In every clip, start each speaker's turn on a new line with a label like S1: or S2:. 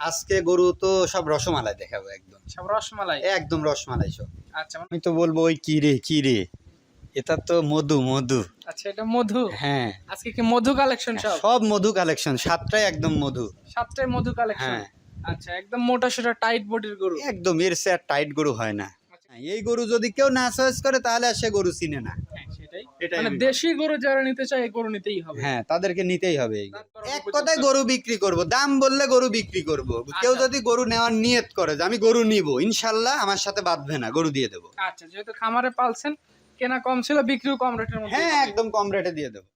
S1: আজকে গরু তো সব রসমালাই দেখাবো একদম।
S2: সব রসমালাই?
S1: একদম রসমালাই সব।
S2: আচ্ছা মানে-
S1: আমি তো বলব ওই কি রে কি রে? এটা তো মধু মধু।
S2: আচ্ছা এটা মধু?
S1: হ্যাঁ।
S2: আজকে কি মধু কালেকশন সব?
S1: সব মধু কালেকশন সাতটাই একদম মধু।
S2: সাতটাই মধু কালেকশন
S1: হ্যাঁ।
S2: আচ্ছা একদম মোটা সোটা টাইট বডির গরু।
S1: একদম এর সে টাইট গরু হয় না।
S2: আচ্ছা,
S1: এই গরু যদি কেউ না চয়েস করে তাহলে সে গরু চিনে না।
S2: হ্যাঁ, মানে দেশি গরু যারা নিতে চায় গরু নিতেই হবে।
S1: হ্যাঁ তাদেরকে নিতেই হবে এক কথায় গরু বিক্রি করব দাম বললে গরু বিক্রি করব। কেউ
S2: আচ্ছা।
S1: যদি গরু নেওয়ার নিয়ত করে যে আমি গরু নিব ইনশাল্লাহ আমার সাথে বাঁধবে না গরু দিয়ে দেবো।
S2: আচ্ছা যেহেতু খামারে পালছেন কেনা কম ছিল বিক্রিও কম রেটের মধ্যে
S1: হ্যাঁ একদম কম রেটে দিয়ে দেবো।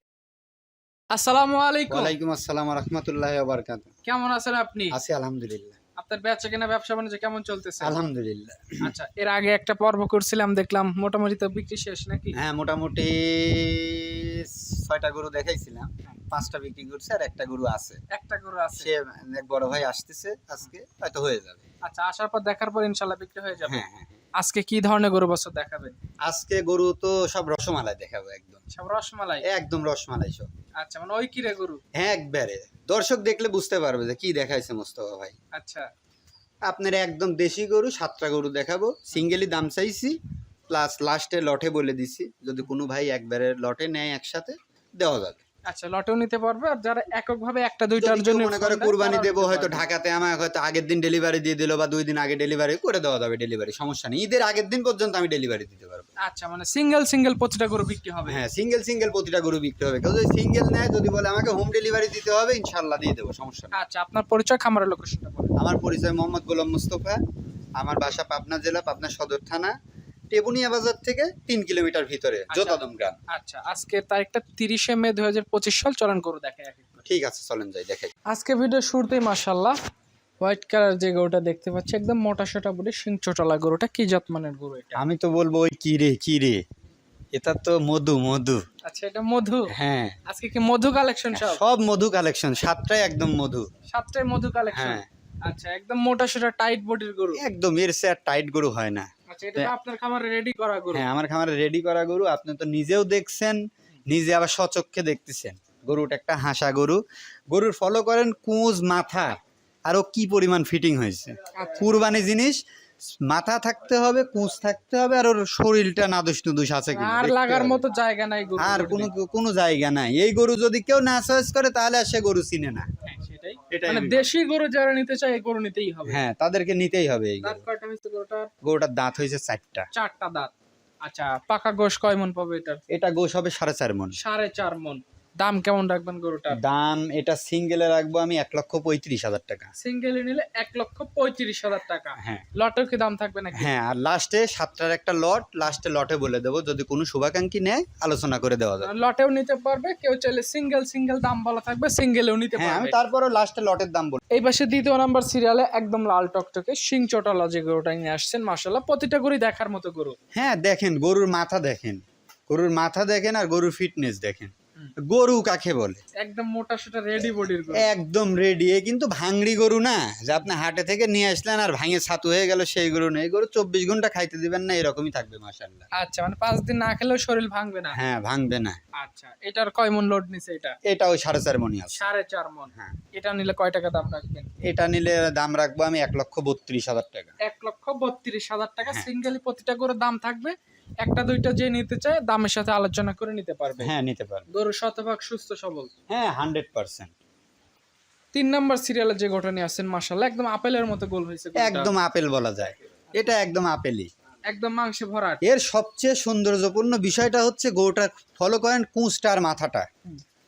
S2: আসসালামু আলাইকুম।
S1: ওয়ালাইকুম আসসালাম রহমতুল্লাহ বারকাত
S2: কেমন আছেন আপনি?
S1: আছি আলহামদুলিল্লাহ।
S2: আপনার বেচা কেনা ব্যবসা বাণিজ্য কেমন চলতেছে?
S1: আলহামদুলিল্লাহ।
S2: আচ্ছা এর আগে একটা পর্ব করছিলাম দেখলাম মোটামুটি তো বিক্রি শেষ নাকি?
S1: হ্যাঁ মোটামুটি ছয়টা গরু দেখাইছিলাম পাঁচটা বিক্রি করছে আর একটা গরু আছে।
S2: একটা গরু আছে।
S1: সে এক বড় ভাই আসতেছে আজকে হয়তো হয়ে যাবে।
S2: আচ্ছা আসার পর দেখার পর ইনশাল্লাহ বিক্রি হয়ে যাবে।
S1: হ্যাঁ হ্যাঁ
S2: আজকে কি ধরনের গরু বছর দেখাবেন?
S1: আজকে গরু তো সব রসমালাই দেখাবো একদম।
S2: সব রসমালাই?
S1: একদম রসমালাই সব।
S2: আচ্ছা মানে ওই কিরে গরু?
S1: হ্যাঁ একবারে। দর্শক দেখলে বুঝতে পারবে যে কি দেখাইছে মোস্তফা ভাই।
S2: আচ্ছা।
S1: আপনার একদম দেশি গরু সাতটা গরু দেখাবো। সিঙ্গেলি দাম চাইছি প্লাস লাস্টে লটে বলে দিছি। যদি কোনো ভাই একবারে লটে নেয় একসাথে দেওয়া যাবে।
S2: আচ্ছা লটেও নিতে পারবে। আর যারা এককভাবে একটা দুইটার জন্য
S1: মনে করে কুরবানি দেবো হয়তো ঢাকাতে আমাকে হয়তো আগের দিন ডেলিভারি দিয়ে দিল বা দুই দিন আগে ডেলিভারি করে দেওয়া যাবে ডেলিভারি সমস্যা নেই। ঈদের আগের দিন পর্যন্ত আমি ডেলিভারি দিতে পারব।
S2: আচ্ছা মানে সিঙ্গেল সিঙ্গেল প্রতিটা গরু বিক্রি হবে।
S1: হ্যাঁ সিঙ্গেল সিঙ্গেল প্রতিটা গরু বিক্রি হবে। কেউ যদি সিঙ্গেল নেয় যদি বলে আমাকে হোম ডেলিভারি দিতে হবে ইনশাল্লাহ দিয়ে দেবো সমস্যা নেই।
S2: আচ্ছা আপনার পরিচয় খামারের লোকেশনটা বলুন।
S1: আমার পরিচয় মোহাম্মদ গোলাম মুস্তফা। আমার বাসা পাবনা জেলা পাবনা সদর থানা। টেবুনিয়া বাজার থেকে তিন কিলোমিটার ভিতরে জোতাদম গ্রাম।
S2: আচ্ছা আজকের তারিখটা তিরিশে মে দুই হাজার পঁচিশ সাল চলন গরু করে।
S1: ঠিক আছে চলেন যাই দেখাই।
S2: আজকে ভিডিও শুরুতেই মাসাল্লাহ হোয়াইট কালার যে গরুটা দেখতে পাচ্ছি একদম মোটা সোটা বডি সিং চোটালা গরুটা কি জাত মানের গরু এটা?
S1: আমি তো বলব ওই কি রে কি রে? এটা তো মধু মধু।
S2: আচ্ছা এটা মধু?
S1: হ্যাঁ।
S2: আজকে কি মধু কালেকশন সব?
S1: সব মধু কালেকশন সাতটাই একদম মধু।
S2: সাতটাই মধু কালেকশন
S1: হ্যাঁ।
S2: আচ্ছা একদম মোটা সোটা টাইট বডির গরু?
S1: একদম এর সে আর টাইট গরু হয় না।
S2: আচ্ছা এটা আপনার খামারে রেডি করা গরু।
S1: হ্যাঁ আমার খামারে রেডি করা গরু। আপনি তো নিজেও দেখছেন নিজে আবার সচক্ষে দেখতেছেন। গরুটা একটা হাসা গরু। গরুর ফলো করেন কুঁজ মাথা। আরও কি পরিমাণ ফিটিং হয়েছে।
S2: আচ্ছা।
S1: কুরবানি জিনিস মাথা থাকতে হবে কুঁজ থাকতে হবে আর ওর শরীরটা নাদুস নুদুস আছে
S2: আর লাগার মতো জায়গা নাই গরু
S1: আর কোনো কোনো জায়গা নাই। এই গরু যদি কেউ না চয়েস করে তাহলে আর সে গরু চিনে না।
S2: হ্যাঁ, সেটাই। মানে দেশি গরু যারা নিতে চায় গরু নিতেই হবে।
S1: হ্যাঁ তাদেরকে নিতেই হবে এই
S2: দাঁত কয়টা হয়েছে গরুটার?
S1: গরুটার দাঁত হয়েছে চারটা।
S2: চারটা দাঁত। আচ্ছা পাকা গোশ কয় মন পাবে এটার?
S1: এটা গোস হবে সাড়ে চার মন।
S2: সাড়ে চার মন। দাম কেমন রাখবেন গরুটা?
S1: দাম এটা সিঙ্গেলে রাখব আমি এক লক্ষ পঁয়ত্রিশ হাজার টাকা।
S2: সিঙ্গেল নিলে এক লক্ষ পঁয়ত্রিশ হাজার টাকা।
S1: হ্যাঁ।
S2: লটের কি দাম থাকবে নাকি?
S1: হ্যাঁ আর লাস্টে সাতটার একটা লট লাস্টে লটে বলে দেবো যদি কোনো শুভাকাঙ্ক্ষী নেয় আলোচনা করে দেওয়া যাবে।
S2: লটেও নিতে পারবে কেউ চাইলে সিঙ্গেল সিঙ্গেল দাম বলা থাকবে সিঙ্গেলেও নিতে
S1: হ্যাঁ আমি
S2: পারবে।
S1: তারপরে লাস্টে লটের দাম বলব
S2: এই পাশে দ্বিতীয় নাম্বার সিরিয়ালে একদম লাল টকটকে সিং চটালা যে গরুটা নিয়ে আসছেন মাসাল্লাহ প্রতিটা গরু দেখার মতো গরু।
S1: হ্যাঁ দেখেন গরুর মাথা দেখেন। গরুর মাথা দেখেন আর গরুর ফিটনেস দেখেন। গরু কাকে বলে?
S2: একদম মোটা সোটা রেডি বডির
S1: একদম রেডি এ কিন্তু ভাঙড়ি গরু না যে আপনি হাটে থেকে নিয়ে আসলেন আর ভাঙে ছাতু হয়ে গেল সেই গরু নেই গরু চব্বিশ ঘণ্টা খাইতে দিবেন না এরকমই থাকবে মাসাল্লাহ
S2: আচ্ছা মানে পাঁচ দিন না খেলেও শরীর ভাঙবে না?
S1: হ্যাঁ ভাঙবে না।
S2: আচ্ছা এটার কয় মন লোড নিছে এটা?
S1: এটা ওই সাড়ে চার মনি আছে।
S2: সাড়ে চার মন।
S1: হ্যাঁ।
S2: এটা নিলে কয় টাকা দাম রাখবেন?
S1: এটা নিলে দাম রাখব আমি এক লক্ষ বত্রিশ হাজার টাকা।
S2: এক লক্ষ বত্রিশ হাজার টাকা।
S1: হ্যাঁ।
S2: সিঙ্গেলি প্রতিটা করে দাম থাকবে। একটা দুইটা যে নিতে চায় দামের সাথে আলোচনা করে নিতে পারবে।
S1: হ্যাঁ নিতে পারবে।
S2: গরু শতভাগ সুস্থ সবল।
S1: হ্যাঁ হান্ড্রেড পার্সেন্ট।
S2: তিন নাম্বার সিরিয়ালে যে ঘটনা আসছেন মাসাল্লাহ একদম আপেলের মতো গোল হয়েছে
S1: একদম আপেল বলা যায়। এটা একদম আপেলই।
S2: একদম মাংসে ভরা।
S1: এর সবচেয়ে সৌন্দর্যপূর্ণ বিষয়টা হচ্ছে গোটা ফলো করেন কুঁচটা আর মাথাটা।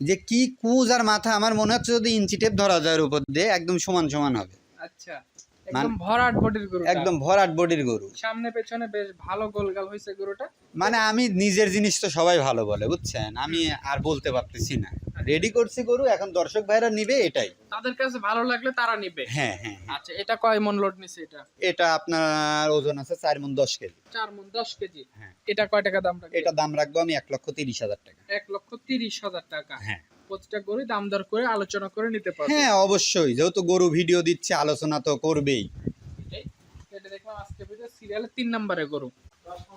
S1: যে কি কুঁজ আর মাথা আমার মনে হচ্ছে যদি ইঞ্চি টেপ ধরা যায় উপর দিয়ে একদম সমান সমান হবে।
S2: আচ্ছা। একদম ভরাট বডির গরু
S1: একদম ভরাট বডির গরু।
S2: সামনে পেছনে বেশ ভালো গোলগাল হয়েছে গরুটা।
S1: মানে আমি নিজের জিনিস তো সবাই ভালো বলে বুঝছেন? আমি আর বলতে পারতেছি না। রেডি করছি গরু এখন দর্শক ভাইরা নিবে এটাই।
S2: তাদের কাছে ভালো লাগলে তারা নিবে।
S1: হ্যাঁ হ্যাঁ হ্যাঁ।
S2: আচ্ছা এটা কয় মন লোড নিছে এটা?
S1: এটা আপনার ওজন আছে চার মন দশ কেজি।
S2: চার মন দশ কেজি?
S1: হ্যাঁ।
S2: এটা কয় টাকা দাম রাখবে
S1: এটা দাম রাখব আমি এক লক্ষ তিরিশ হাজার টাকা।
S2: এক লক্ষ তিরিশ হাজার টাকা।
S1: হ্যাঁ।
S2: প্রতিটা গরু দাম দর করে আলোচনা করে নিতে পারবে।
S1: হ্যাঁ অবশ্যই। যেহেতু গরু ভিডিও দিচ্ছে আলোচনা তো করবেই।
S2: এটা দেখলাম আজকে ভিডিও সিরিয়ালের তিন নম্বরে গরু।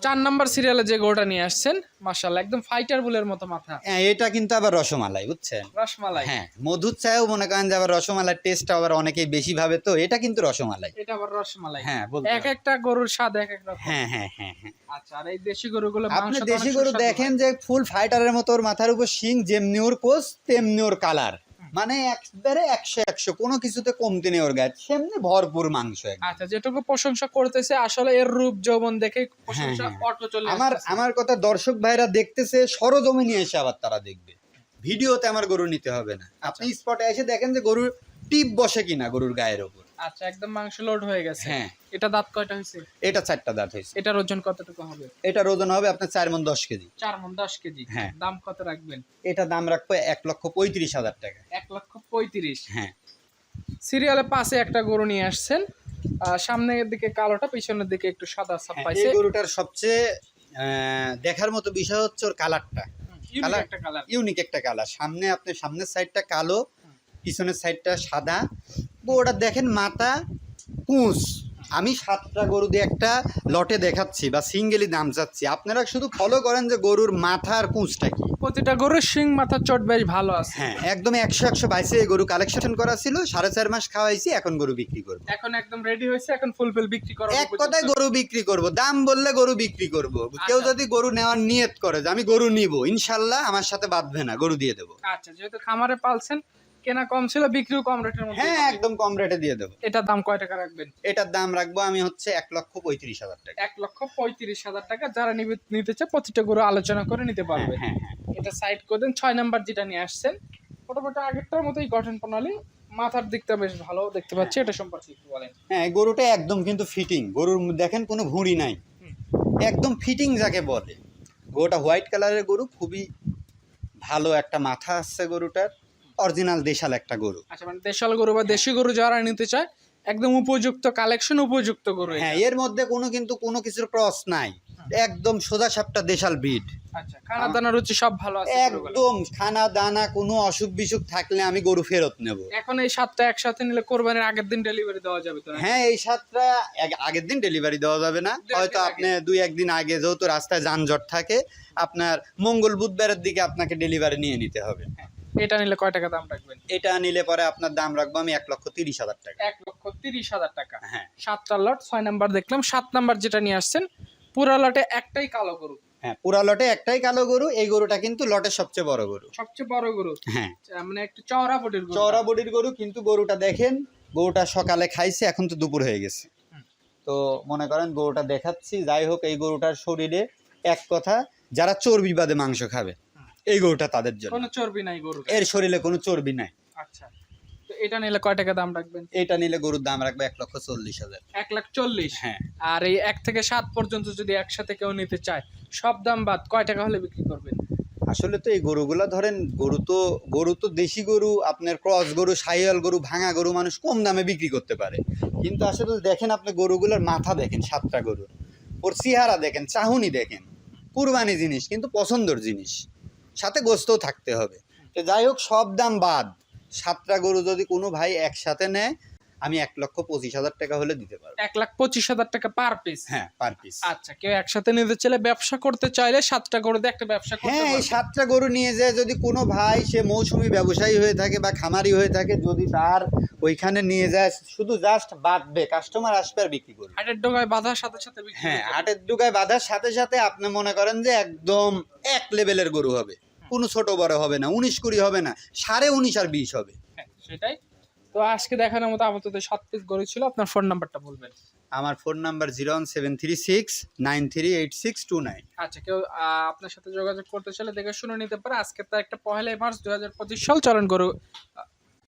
S2: চার নাম্বার সিরিয়ালে যে গরুটা নিয়ে আসছেন মাশাল্লাহ একদম ফাইটার বুলের মতো মাথা।
S1: হ্যাঁ এটা কিন্তু আবার রসমালাই বুঝছেন?
S2: রসমালাই।
S1: হ্যাঁ মধুর চায়ও মনে করেন যে আবার রসমালাইয়ের টেস্টটা আবার অনেকেই বেশি ভাবে তো এটা কিন্তু রসমালাই।
S2: এটা আবার রসমালাই।
S1: হ্যাঁ
S2: এক একটা গরুর স্বাদ এক এক রকম।
S1: হ্যাঁ হ্যাঁ হ্যাঁ হ্যাঁ।
S2: আচ্ছা আর এই দেশি গরুগুলো
S1: আপনি দেশি গরু দেখেন যে ফুল ফাইটারের মতো ওর মাথার উপর শিং যেমনি ওর কোষ তেমনি ওর কালার মানে একবারে একশো একশো কোনো কিছুতে কমতি নেই ওর গায়ে। সেমনি ভরপুর মাংস
S2: আচ্ছা যেটুকু প্রশংসা করতেছে আসলে এর রূপ যৌবন দেখে প্রশংসা
S1: হ্যাঁ, হ্যাঁ।
S2: অটো চলে
S1: আমার আমার কথা দর্শক ভাইরা দেখতেছে সরজমিনে এসে আবার তারা দেখবে। ভিডিওতে আমার গরু নিতে হবে না। আপনি স্পটে এসে দেখেন যে গরুর টিপ বসে কিনা গরুর গায়ের ওপর
S2: আচ্ছা একদম মাংস লোড হয়ে গেছে।
S1: হ্যাঁ।
S2: এটা দাঁত কয়টা হয়েছে?
S1: এটা চারটা দাঁত হয়েছে।
S2: এটার ওজন কতটুকু হবে?
S1: এটার ওজন হবে আপনার চার মন দশ কেজি।
S2: চার মন দশ কেজি।
S1: হ্যাঁ।
S2: দাম কত রাখবেন?
S1: এটা দাম রাখব এক লক্ষ পঁয়ত্রিশ হাজার টাকা।
S2: এক লক্ষ পঁয়ত্রিশ।
S1: হ্যাঁ।
S2: সিরিয়ালে পাশে একটা গরু নিয়ে আসছেন। সামনের দিকে কালোটা পিছনের দিকে একটু সাদা ছাপ
S1: হ্যাঁ,
S2: পাইছে।
S1: এই গরুটার সবচেয়ে দেখার মতো বিষয় হচ্ছে ওর কালারটা। কালার-
S2: একটা কালার।
S1: ইউনিক একটা কালার। সামনে আপনি সামনের সাইডটা কালো পিছনের সাইডটা সাদা। ওটা দেখেন মাথা পুঁস আমি সাতটা গরু দিয়ে একটা লটে দেখাচ্ছি বা সিঙ্গেলি দাম চাচ্ছি। আপনারা শুধু ফলো করেন যে গরুর মাথার পুঁসটা কি।
S2: প্রতিটা গরুর শিং মাথা চট বেশ ভালো আছে।
S1: হ্যাঁ একদম একশো একশো বাইশে এই গরু কালেকশন করা ছিল। সাড়ে চার মাস খাওয়াইছি এখন গরু বিক্রি করব।
S2: এখন একদম রেডি হয়েছে এখন ফুলফিল বিক্রি করব
S1: এক কথায় গরু বিক্রি করব দাম বললে গরু বিক্রি করব। কেউ
S2: আচ্ছা।
S1: যদি গরু নেওয়ার নিয়ত করে যে আমি গরু নিব ইনশাল্লাহ আমার সাথে বাঁধবে না গরু দিয়ে দেবো।
S2: আচ্ছা যেহেতু খামারে পালছেন কেনা কম ছিল বিক্রিও কম রেটের মধ্যে
S1: হ্যাঁ একদম কম রেটে দিয়ে দেবো।
S2: এটার দাম কয় টাকা রাখবেন?
S1: এটার দাম রাখব আমি হচ্ছে এক লক্ষ পঁয়ত্রিশ হাজার টাকা।
S2: এক লক্ষ পঁয়ত্রিশ হাজার টাকা যারা নিবে- নিতে চায় প্রতিটা গরু আলোচনা করে নিতে পারবে।
S1: হ্যাঁ হ্যাঁ।
S2: এটা সাইড করে দেন ছয় নাম্বার যেটা নিয়ে আসছেন মোটামুটি আগেরটার মতোই গঠন প্রণালী। মাথার দিকটা বেশ ভালো দেখতে পাচ্ছি এটা সম্পর্কে একটু বলেন।
S1: হ্যাঁ গরুটা একদম কিন্তু ফিটিং গরুর দেখেন কোনো ভুঁড়ি নাই। একদম ফিটিং যাকে বলে। গরুটা হোয়াইট কালারের গরু খুবই ভালো একটা মাথা আসছে গরুটার। অরিজিনাল দেশাল একটা গরু।
S2: আচ্ছা মানে দেশাল গরু বা দেশি গরু যারা নিতে চায় একদম উপযুক্ত কালেকশন উপযুক্ত গরু
S1: হ্যাঁ এর মধ্যে কোনো কিন্তু কোনো কিছুর ক্রস নাই। একদম সোজা সাপটা দেশাল
S2: আচ্ছা খানা দানা রুচি সব ভালো আছে
S1: একদম খানা দানা কোনো অসুখ বিসুখ থাকলে আমি গরু ফেরত নেব।
S2: এখন এই সাতটা একসাথে নিলে কোরবানির আগের দিন ডেলিভারি দেওয়া যাবে তো
S1: হ্যাঁ এই সাতটা আগের দিন ডেলিভারি দেওয়া যাবে না। হয়তো আপনি দুই একদিন আগে যেহেতু রাস্তায় যানজট থাকে আপনার মঙ্গল বুধবারের দিকে আপনাকে ডেলিভারি নিয়ে নিতে হবে।
S2: হ্যাঁ। এটা নিলে কয় টাকা দাম রাখবেন?
S1: এটা নিলে পরে আপনার দাম রাখব আমি এক লক্ষ তিরিশ হাজার টাকা।
S2: এক লক্ষ তিরিশ হাজার টাকা।
S1: হ্যাঁ।
S2: সাতটা লট ছয় নাম্বার দেখলাম সাত নাম্বার যেটা নিয়ে আসছেন পুরো লটে একটাই কালো গরু।
S1: হ্যাঁ পুরা লটে একটাই কালো গরু এই গরুটা কিন্তু লটের সবচেয়ে বড় গরু।
S2: সবচেয়ে বড় গরু?
S1: হ্যাঁ।
S2: মানে একটু চওড়া বডির গরু।
S1: চওড়া বডির গরু কিন্তু গরুটা দেখেন গরুটা সকালে খাইছে এখন তো দুপুর হয়ে গেছে। তো মনে করেন গরুটা দেখাচ্ছি যাই হোক এই গরুটার শরীরে এক কথা যারা চর্বি বাদে মাংস খাবে এই গরুটা তাদের জন্য।
S2: কোনো চর্বি নাই গরু
S1: এর শরীরে কোনো চর্বি নাই।
S2: আচ্ছা। তো এটা নিলে কয় টাকা দাম রাখবেন?
S1: এটা নিলে গরুর দাম রাখবে এক লক্ষ চল্লিশ হাজার।
S2: এক লাখ চল্লিশ?
S1: হ্যাঁ।
S2: আর এই এক থেকে সাত পর্যন্ত যদি একসাথে কেউ নিতে চায় সব দাম বাদ কয় টাকা হলে বিক্রি করবেন?
S1: আসলে তো এই গরুগুলা ধরেন গরু তো গরু তো দেশি গরু আপনার ক্রস গরু সাইয়াল গরু ভাঙা গরু মানুষ কম দামে বিক্রি করতে পারে। কিন্তু আসলে দেখেন আপনি গরুগুলোর মাথা দেখেন সাতটা গরুর। ওর চেহারা দেখেন চাহুনি দেখেন। কুরবানি জিনিস কিন্তু পছন্দর জিনিস। সাথে গোস্তও থাকতে হবে। তো যাই হোক, সব দাম বাদ। সাতটা গরু যদি কোনো ভাই একসাথে নেয় আমি এক লক্ষ পঁচিশ হাজার টাকা হলে দিতে পারব।
S2: এক লাখ পঁচিশ হাজার টাকা পার পিস
S1: হ্যাঁ পার পিস
S2: আচ্ছা কেউ একসাথে নিতে চাইলে ব্যবসা করতে চাইলে সাতটা গরু দিয়ে একটা ব্যবসা করতে
S1: হ্যাঁ এই
S2: পারবে।
S1: সাতটা গরু নিয়ে যায় যদি কোনো ভাই সে মৌসুমি ব্যবসায়ী হয়ে থাকে বা খামারি হয়ে থাকে যদি তার ওইখানে নিয়ে যায় শুধু জাস্ট বাঁধবে কাস্টমার আসবে আর বিক্রি করবে।
S2: হাটের ডোগায় বাঁধার সাথে সাথে বিক্রি
S1: হ্যাঁ। হাটের ডুকায় বাঁধার সাথে সাথে আপনি মনে করেন যে একদম এক লেভেলের গরু হবে। কোনো ছোট বড় হবে না উনিশ কুড়ি হবে না সাড়ে উনিশ আর বিশ হবে।
S2: হ্যাঁ, সেটাই। তো আজকে দেখানোর মতো আপাতত সাত পিস গরু ছিল। আপনার ফোন নাম্বারটা বলবেন।
S1: আমার phone number zero one seven three six nine three eight six two nine
S2: আচ্ছা কেউ আপনার সাথে যোগাযোগ করতে চাইলে দেখে শুনে নিতে পারে। আজকে তো একটা পহেলা মার্চ দু হাজার পঁচিশ সাল চলন গরু